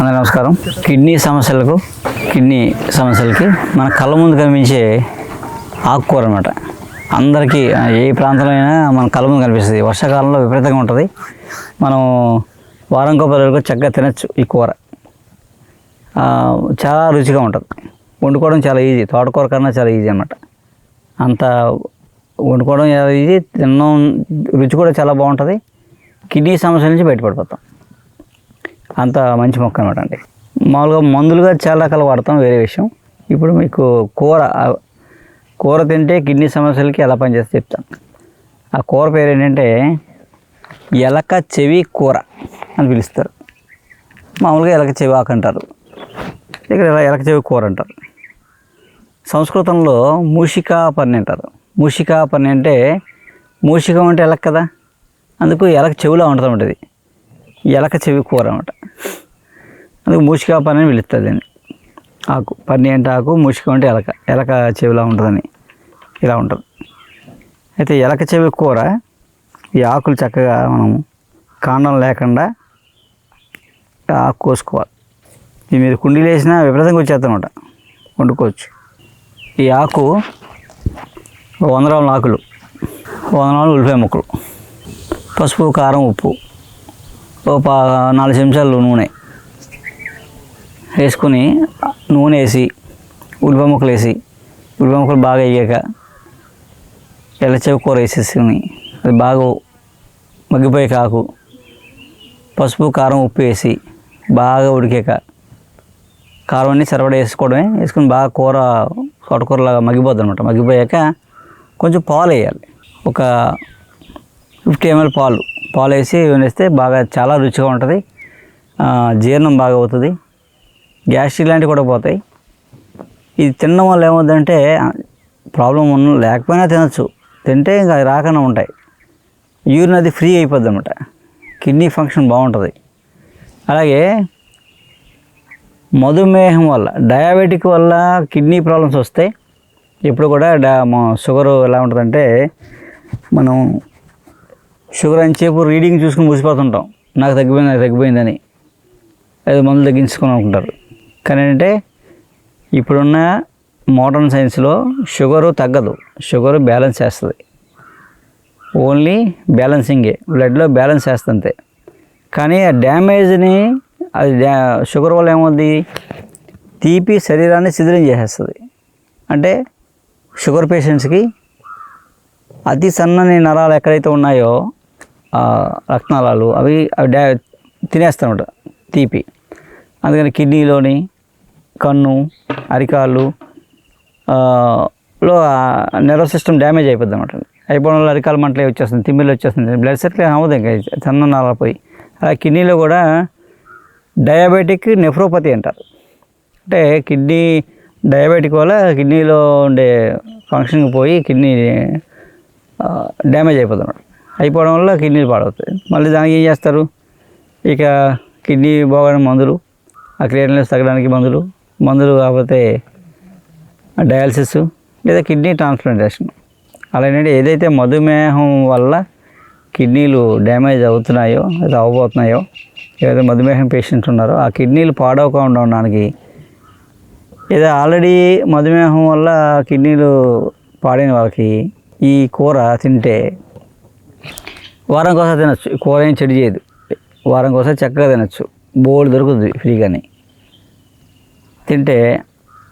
అందరికీ నమస్కారం. కిడ్నీ సమస్యలకు కిడ్నీ సమస్యలకి మన కళ్ళ ముందు కనిపించే ఆకుకూర అనమాట అందరికీ ఏ ప్రాంతంలో అయినా మన కళ్ళ ముందు కనిపిస్తుంది. వర్షాకాలంలో విపరీతంగా ఉంటుంది. మనం వారం పది వరకు చక్కగా తినచ్చు ఈ కూర. చాలా రుచిగా ఉంటుంది. వండుకోవడం చాలా ఈజీ. తోటకూర కన్నా చాలా ఈజీ అనమాట అంత వండుకోవడం చాలా ఈజీ తినడం రుచి కూడా చాలా బాగుంటుంది. కిడ్నీ సమస్యల నుంచి బయటపడిపోతాం. అంత మంచి మొక్క అనమాట అండి. మామూలుగా మందులుగా చాలా రకాలు వాడతాం వేరే విషయం. ఇప్పుడు మీకు కూర కూర తింటే కిడ్నీ సమస్యలకి ఎలా పనిచేస్తే చెప్తాను. ఆ కూర పేరు ఏంటంటే ఎలక చెవి కూర అని పిలుస్తారు. మామూలుగా ఎలక చెవి ఆకు అంటారు. ఇక్కడ ఇలా ఎలక చెవి కూర అంటారు. సంస్కృతంలో మూషికా పని అంటారు. మూషికా పని అంటే మూషికం అంటే ఎలక కదా? అందుకు ఎలక చెవిలో ఉంటుంది ఉంటుంది ఎలక చెవి కూర అనమాట అందుకు మూషికా పని అని పిలుస్తుంది అని ఆకు పని అంటే ఆకు మూసిక అంటే ఎలక ఎలక చెవిలా ఉంటుందని ఇలా ఉంటుంది. అయితే ఎలక చెవి కూర ఈ ఆకులు చక్కగా మనం కాండం లేకుండా ఆకు కోసుకోవాలి. ఈ మీరు కుండీలు వేసినా విపరీతంగా వచ్చేస్తానమాట వండుకోవచ్చు. ఈ ఆకు వంద గ్రాముల ఆకులు వంద గ్రాములు ఉల్లిపాయ ముక్కలు పసుపు కారం ఉప్పు ఓ పా నాలుగు చెంచాలు నూనె. వేసుకొని నూనె వేసి ఉల్లిపాయ ముక్కలు వేసి ఉల్లిపాయ ముక్కలు బాగా వేయక ఎల్లచెవి కూర వేసేసుకుని అది బాగా మగ్గిపోయే కాకు పసుపు కారం ఉప్పు వేసి బాగా ఉడికాక కారం అన్ని సరిపడా వేసుకోవడమే వేసుకుని బాగా కూర తోటకూరలాగా మగ్గిపోద్ది అనమాట మగ్గిపోయాక కొంచెం పాలు వేయాలి. ఒక ఫిఫ్టీ ఎంఎల్ పాలు. పాలు వేసి వేస్తే బాగా చాలా రుచిగా ఉంటుంది. జీర్ణం బాగా అవుతుంది. గ్యాస్ట్రిక్ లాంటివి కూడా పోతాయి. ఇది తినడం వల్ల ఏమవుతుందంటే ప్రాబ్లం ఉన్న లేకపోయినా తినచ్చు. తింటే ఇంకా రాకుండా ఉంటాయి. యూరిన్ అది ఫ్రీ అయిపోద్ది అనమాట కిడ్నీ ఫంక్షన్ బాగుంటుంది. అలాగే మధుమేహం వల్ల డయాబెటిక్ వల్ల కిడ్నీ ప్రాబ్లమ్స్ వస్తాయి ఇప్పుడు కూడా డా షుగర్ ఎలా ఉంటుందంటే మనం షుగర్ అని చెప్పు రీడింగ్ చూసుకుని ముసిపోతుంటాం నాకు తగ్గిపోయింది నాకు తగ్గిపోయిందని. అది మందులు తగ్గించుకుని అనుకుంటారు కానీ అంటే ఇప్పుడున్న మోడర్న్ సైన్స్లో షుగరు తగ్గదు. షుగర్ బ్యాలెన్స్ చేస్తుంది. ఓన్లీ బ్యాలెన్సింగే. బ్లడ్లో బ్యాలెన్స్ చేస్తుంతే. కానీ ఆ డ్యామేజ్ని అది డ్యా షుగర్ వల్ల ఏమవుద్ది? తీపి శరీరాన్ని శిథిలం చేసేస్తుంది. అంటే షుగర్ పేషెంట్స్కి అతి సన్నని నరాలు ఎక్కడైతే ఉన్నాయో రక్తనాళాలు అవి అవి డ్యా తినేస్తానమాట తీపి. అందుకని కిడ్నీలోని కన్ను అరికాళ్ళు లో నెర్వస్ సిస్టమ్ డ్యామేజ్ అయిపోద్ది అనమాట అయిపోవడం వల్ల అరికాల మంటలే వచ్చేస్తుంది తిమ్మిళ్ళు వచ్చేస్తుంది బ్లడ్ సెట్లే అవ్వదు ఇంకా సన్న పోయి. అలా కిడ్నీలో కూడా డయాబెటిక్ నెఫ్రోపతి అంటారు. అంటే కిడ్నీ డయాబెటిక్ వల్ల కిడ్నీలో ఉండే ఫంక్షన్ పోయి కిడ్నీ డ్యామేజ్ అయిపోతుంది అనమాట అయిపోవడం వల్ల కిడ్నీలు పాడవుతాయి. మళ్ళీ దానికి ఏం చేస్తారు? ఇక కిడ్నీ బాగా మందులు. ఆ క్రియేటినెస్ తగ్గడానికి మందులు మందులు కాకపోతే డయాలసిస్ లేదా కిడ్నీ ట్రాన్స్ప్లాంటేషన్. అలాంటి ఏదైతే మధుమేహం వల్ల కిడ్నీలు డ్యామేజ్ అవుతున్నాయో లేదా అవ్వబోతున్నాయో ఏదైతే మధుమేహం పేషెంట్స్ ఉన్నారో ఆ కిడ్నీలు పాడవకుండా ఉండడానికి లేదా ఆల్రెడీ మధుమేహం వల్ల కిడ్నీలు పాడైన వాళ్ళకి ఈ కూర తింటే వారం కోసం తినచ్చు. ఈ కూర ఏం చెడు చేయదు. వారం కోసం చక్కగా తినచ్చు. బోల్డ్ దొరుకుతుంది ఫ్రీగానే. తింటే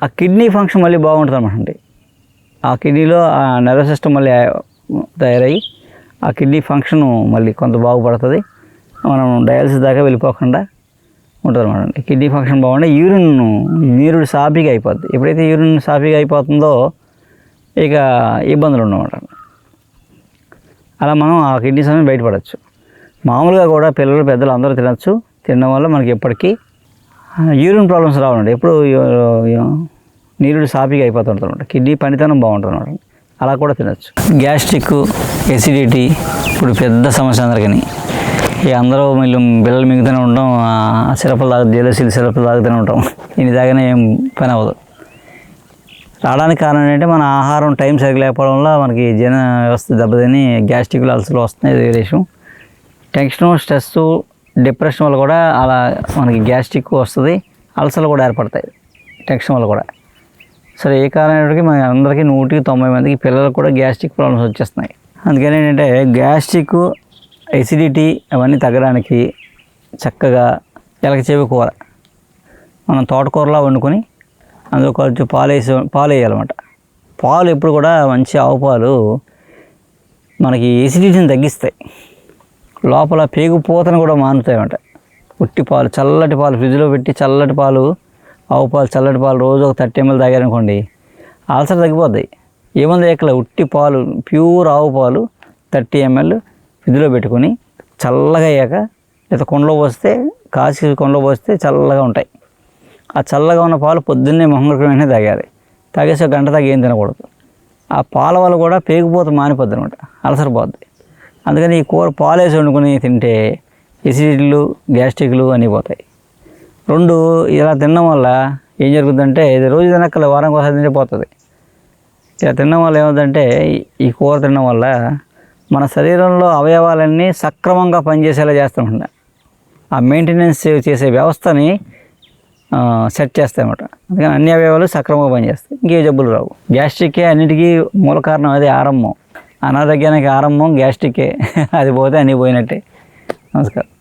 ఆ కిడ్నీ ఫంక్షన్ మళ్ళీ బాగుంటుంది అనమాట ఆ కిడ్నీలో ఆ నర్వ్ సిస్టమ్ మళ్ళీ తయారయ్యి ఆ కిడ్నీ ఫంక్షన్ మళ్ళీ కొంత బాగుపడుతుంది. మనం డయాలసిస్ దాకా వెళ్ళిపోకుండా ఉంటుంది అనమాట కిడ్నీ ఫంక్షన్ బాగుంటే యూరిన్ నీరుడు సాఫీగా అయిపోద్ది. ఎప్పుడైతే యూరిన్ సాఫీగా అయిపోతుందో ఇక ఇబ్బందులు ఉండమాట. అలా మనం ఆ కిడ్నీ సమయం బయటపడవచ్చు మామూలుగా కూడా పిల్లలు పెద్దలు అందరూ తినచ్చు. తినడం వల్ల మనకి ఎప్పటికీ యూరిన్ ప్రాబ్లమ్స్ రావాలండి ఎప్పుడు నీరుడు సాఫీగా అయిపోతుంటుంది అనమాట కిడ్నీ పనితనం బాగుంటుంది అనమాట అలా కూడా తినచ్చు. గ్యాస్ట్రిక్ ఎసిడిటీ ఇప్పుడు పెద్ద సమస్య అందరికీ ఇక అందరూ వీళ్ళు పిల్లలు మిగుతూనే ఉండడం సిరపులు తాగు జలసీలు సిరపులు తాగుతూనే ఉంటాం. ఇన్ని తాగినా ఏం పని అవ్వదు. రావడానికి కారణం ఏంటంటే మన ఆహారం టైం సరిగ్గా లేకపోవడం వల్ల మనకి జన వ్యవస్థ దెబ్బతిని గ్యాస్ట్రిక్ అల్సర్లు వస్తున్నాయి వేరే విషయం టెన్షన్ స్ట్రెస్ డిప్రెషన్ వల్ల కూడా అలా మనకి గ్యాస్ట్రిక్ వస్తుంది అల్సర్లు కూడా ఏర్పడతాయి టెన్షన్ వల్ల కూడా. సరే ఏ కారణానికి మన అందరికీ నూటికి తొంభై మందికి పిల్లలకు కూడా గ్యాస్ట్రిక్ ప్రాబ్లమ్స్ వచ్చేస్తున్నాయి. అందుకని ఏంటంటే గ్యాస్ట్రిక్ ఎసిడిటీ అవన్నీ తగ్గడానికి చక్కగా ఎలకచేవి కూర. మనం తోటకూరలా వండుకొని అందులో కొంచెం పాలు వేసి పాలు వేయాలన్నమాట. పాలు ఎప్పుడు కూడా మంచి ఆవు పాలు మనకి ఎసిడిటీని తగ్గిస్తాయి. లోపల పేగుపోతను కూడా మానుతాయి ఉట్టి పాలు చల్లటి పాలు ఫ్రిడ్జ్లో పెట్టి చల్లటి పాలు ఆవు పాలు చల్లటి పాలు రోజు ఒక థర్టీ ఎంఎల్ తాగారనుకోండి ఆల్సర్ తగ్గిపోద్ది. ఏముంది ఎక్కడ ఉట్టి పాలు ప్యూర్ ఆవు పాలు థర్టీ ఎంఎల్ ఫ్రిడ్జ్లో పెట్టుకొని చల్లగా అయ్యాక లేదా కొండలో పోస్తే కాసి కొండలో పోస్తే చల్లగా ఉంటాయి. ఆ చల్లగా ఉన్న పాలు పొద్దున్నే మొహంగా వెంటనే తాగాలి. తాగేసి ఒక గంట తాగి ఏం తినకూడదు. ఆ పాల వల్ల కూడా పేగిపోత మానిపోద్ది అనమాట అలసర పోద్ది. అందుకని ఈ కూర పాలేసి వండుకుని వండుకొని తింటే ఎసిడిటీలు గ్యాస్ట్రిక్లు అన్నీ పోతాయి. రెండు ఇలా తినడం వల్ల ఏం జరుగుతుందంటే ఇది రోజు తినక్కల వారం ఒకసారి తింటే పోతుంది. ఇలా తినడం వల్ల ఏమవుతుందంటే ఈ- కూర తినడం వల్ల మన శరీరంలో అవయవాలన్నీ సక్రమంగా పనిచేసేలా చేస్తుంటాయి. ఆ మెయింటెనెన్స్ చేసే వ్యవస్థని సెట్ చేస్తాయన్నమాట అందుకని అన్ని అవయవాలు సక్రమంగా పనిచేస్తాయి. ఇంకే జబ్బులు రావు. గ్యాస్ట్రిక్కే అన్నిటికీ మూల కారణం అది ఆరంభం. అనారోగ్యానికి ఆరంభం గ్యాస్ట్రికే. అది పోతే అన్నీ పోయినట్టే. నమస్కారం.